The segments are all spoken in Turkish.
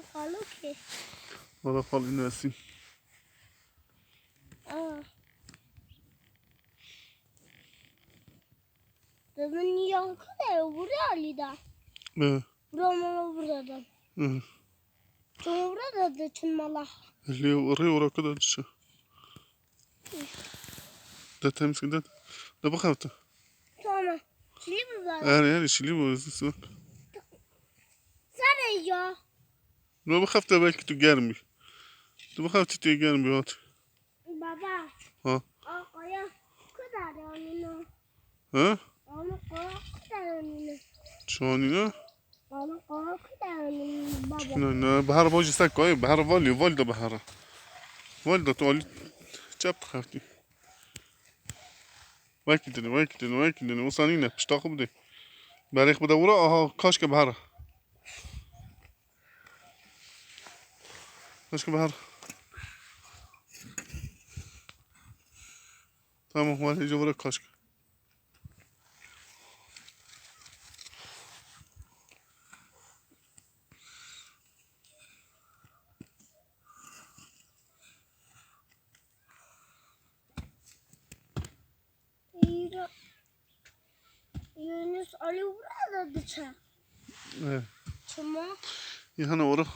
Falo que? Ela falando assim. Ah. Dedemin yankı da burada Ali'den. Evet. Buramala buradan. Evet. Sonra burada da çınmala. Ali'ye oraya oraya kadar düşe. Da temizlik de. Da bak hafta. Tamam. Şili mi var? Yani yani şili mi var? Sana ya. لو بخافته بالك تجارمي ده بخافته تجارمي وات Baba. ها Aa kaya. Kadar önünü. ها Onu kaya kadar önünü. شلوني لا Onu kaya kadar önünü baba. لا بحر بوجي ساك كوي بحر فولي فولدا بحر فولدا تولي جاب خافتي واكدني واكدني واكدني وصانينا باش تاخذ بدي باريخ بدورة اها كاشك بحر Hadi çık Bahar. Tamam hadi iyice bırak kaç. Yunus Ali burada dışarı. Evet. Tamam. Yani orada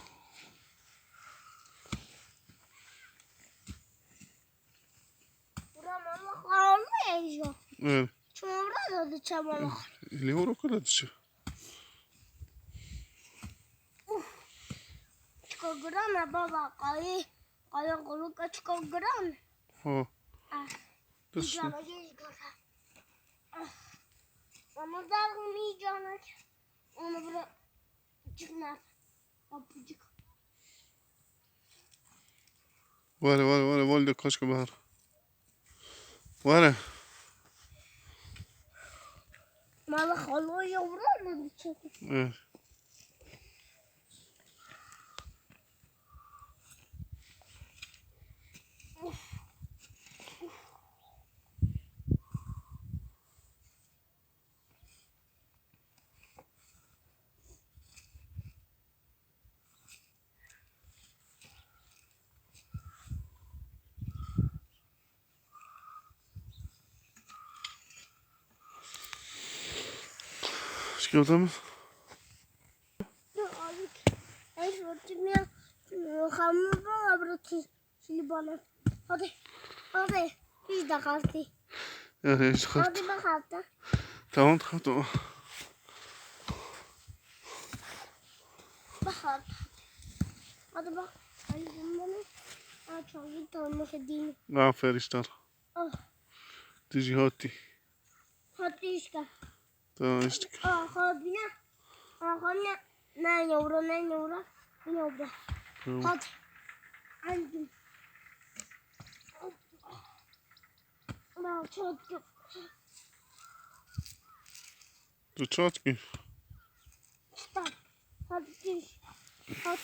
peggio. Eh. C'è un rosa, diciamo. L'euro cosa dice? Çıkı gram baba kayı kayı kolu çıkı gram. Ha. Dışına. Ama darmayacağını onu bırak çıkmaz. Kapıcık. Var var var var da Malı halı yavrum mu çıkıyor? Skiltum. Eens wordt meer. We gaan me wel hebben je, ballen. Hadi. Hadi. Biz de kaldı. Ja, deze gaat. Hadi bak hafta. Tamam, gaat door. Bak Hadi bak. Hadi bunları. Aa, çok iyi tanımak edeyim. Aferin işte. Ah. Dizi hadi. Hadi işte. Tanıştık. Aha bina. Aha bina. Ne yavru ne yavru. Ne yavru. Hadi. Hadi. Ben çocuk. Du çocuk. Stop. Hadi gir. Hadi.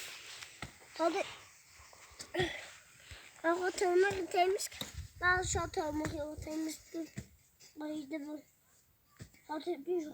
Hadi. Ağaç olmak temiz. Ben şu olmak temiz. Bayıldım. 老铁必须